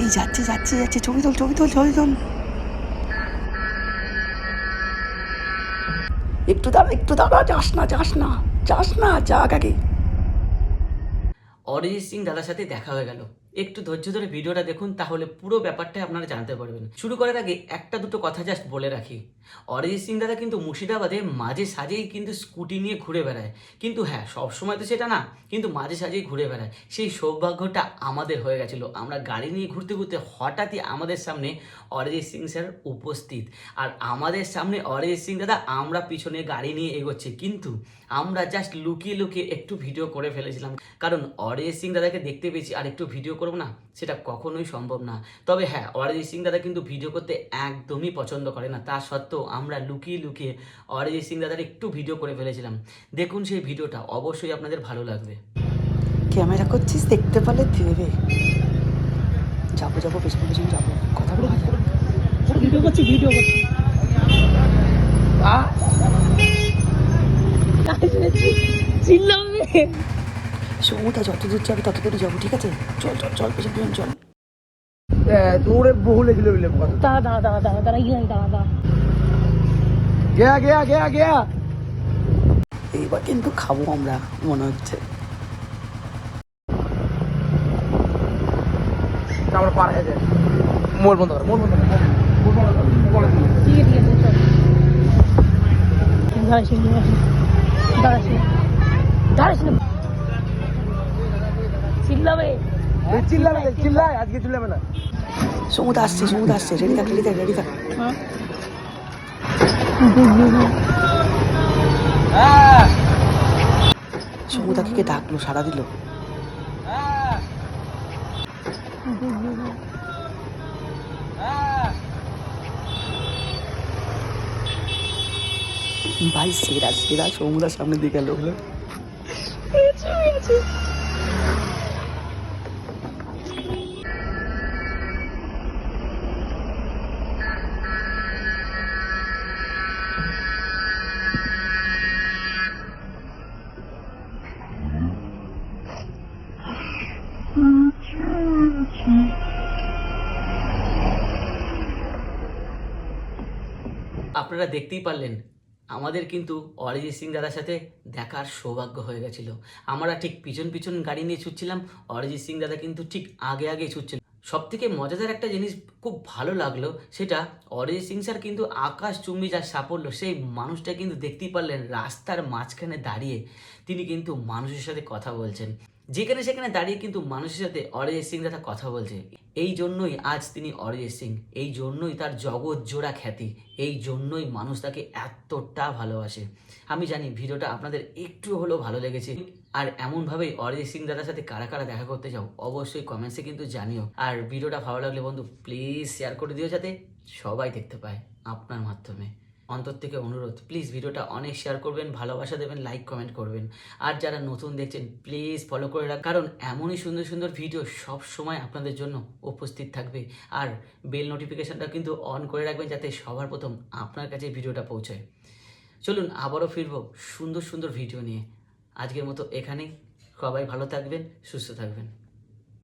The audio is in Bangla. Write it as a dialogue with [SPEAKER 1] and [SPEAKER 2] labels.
[SPEAKER 1] এই, যাচ্ছে যাচ্ছে যাচ্ছে। ছবি তোল ছবি তোল ছবি তোল। একটু দাঁড়া একটু দাঁড়া, যাস না যাস না যাস না যা আগে।
[SPEAKER 2] অরিজিৎ সিং দাদার সাথে দেখা হয়ে গেল। একটু ধৈর্য ধরে ভিডিওটা দেখুন, তাহলে পুরো ব্যাপারটাই আপনারা জানতে পারবেন। শুরু করার আগে একটা দুটো কথা জাস্ট বলে রাখি। অরিজিৎ সিং দাদা কিন্তু মুর্শিদাবাদে মাঝে সাজেই কিন্তু স্কুটি নিয়ে ঘুরে বেড়ায়। কিন্তু হ্যাঁ সবসময় তো সেটা না, কিন্তু মাঝে সাঝেই ঘুরে বেড়ায়। সেই সৌভাগ্যটা আমাদের হয়ে গেছিল। আমরা গাড়ি নিয়ে ঘুরতে ঘুরতে হঠাৎই আমাদের সামনে অরিজিৎ সিং স্যার উপস্থিত। আর আমাদের সামনে অরিজিৎ সিং দাদা আমরা পিছনে গাড়ি নিয়ে এগোচ্ছি। কিন্তু আমরা জাস্ট লুকিয়ে লুকিয়ে একটু ভিডিও করে ফেলেছিলাম। কারণ অরিজিৎ সিং দাদাকে দেখতে পেয়েছি আর একটু ভিডিও করব না সেটা কখনোই সম্ভব না। তবে হ্যাঁ অরিজিৎ সিং দাদা কিন্তু ভিডিও করতে একদমই পছন্দ করে না। তা সত্ত্বেও আমরা লুকিয়ে লুকিয়ে অরিজিৎ সিং দাদার একটু ভিডিও করে ফেলেছিলাম। দেখুন সেই ভিডিওটা অবশ্যই আপনাদের ভালো লাগবে।
[SPEAKER 1] ক্যামেরা করছিস দেখতে পারলে দেবে যাব যাব পেছনে পেছনে যাব। কথা বলে ভিডিও করছি ভিডিও করছি। সমুদা যত দূর যাবে তত দূর যাব ঠিক আছে চল চল চল পেছন পেছন চল
[SPEAKER 3] বিলে
[SPEAKER 4] দাঁড়া দাঁড়া দাঁড়া দাঁড়া দাঁড়া ইয়ে দাঁড়া দাঁড়া
[SPEAKER 3] গেয়া গেয়া
[SPEAKER 1] এইবার কিন্তু খাব আমরা মনে হচ্ছে
[SPEAKER 3] আমরা পার হয়ে যায় মোর বন্ধ কর মোর বন্ধ কর
[SPEAKER 4] ঠিক না দাঁড়াস না চিল্লাবে?
[SPEAKER 3] চিল্লায় আজকে চিল্লাবে না।
[SPEAKER 1] সমুদা আসছে সমুদা আসছে রেডি থাক রেডি থাক রেডি থাক। সমুদাকে কে ডাকলো সারা দিল। ভাই সেরা সেরা সমুদার সামনে দিয়ে গেল।
[SPEAKER 2] আপনারা দেখতেই পারলেন, আমাদের কিন্তু অরিজিৎ সিং দাদার সাথে দেখার সৌভাগ্য হয়ে গেছিল। আমরা ঠিক পিছন পিছন গাড়ি নিয়ে ছুটছিলাম, অরিজিৎ সিং দাদা কিন্তু ঠিক আগে আগে ছুটছিল। সব থেকে মজাদার একটা জিনিস খুব ভালো লাগল, সেটা অরিজিৎ সিং স্যার কিন্তু আকাশ চুম্বি যার সাফল্য, সেই মানুষটা কিন্তু দেখতেই পারলেন রাস্তার মাঝখানে দাঁড়িয়ে তিনি কিন্তু মানুষের সাথে কথা বলছেন। যেখানে সেখানে দাঁড়িয়ে কিন্তু মানুষের সাথে অরিজিৎ সিং দাদা কথা বলছে। এই জন্যই আজ তিনি অরিজিৎ সিং। এই জন্যই তার জগৎ জোড়া খ্যাতি। এই জন্যই মানুষ তাকে এতটা ভালোবাসে। আমি জানি ভিডিওটা আপনাদের একটু হলেও ভালো লেগেছে। আর এমনভাবেই অরিজিৎ সিং দাদার সাথে কারা কারা দেখা করতে চাও, অবশ্যই কমেন্টসে কিন্তু জানিও। আর ভিডিওটা ভালো লাগলে বন্ধু প্লিজ শেয়ার করে দিও যাতে সবাই দেখতে পায় আপনার মাধ্যমে। অন্তর থেকে অনুরোধ প্লিজ ভিডিওটা অনেক শেয়ার করবেন, ভালোবাসা দেবেন লাইক কমেন্ট করবেন। আর যারা নতুন দেখছেন প্লিজ ফলো করে রাখ কারণ এমনই সুন্দর সুন্দর ভিডিও সব সময় আপনাদের জন্য উপস্থিত থাকবে। আর বেল নোটিফিকেশনটা কিন্তু অন করে রাখবেন যাতে সবার প্রথম আপনার কাছে ভিডিওটা পৌঁছায়। চলুন আবারও ফিরবো সুন্দর সুন্দর ভিডিও নিয়ে। আজকের মতো এখানেই। সবাই ভালো থাকবেন, সুস্থ থাকবেন।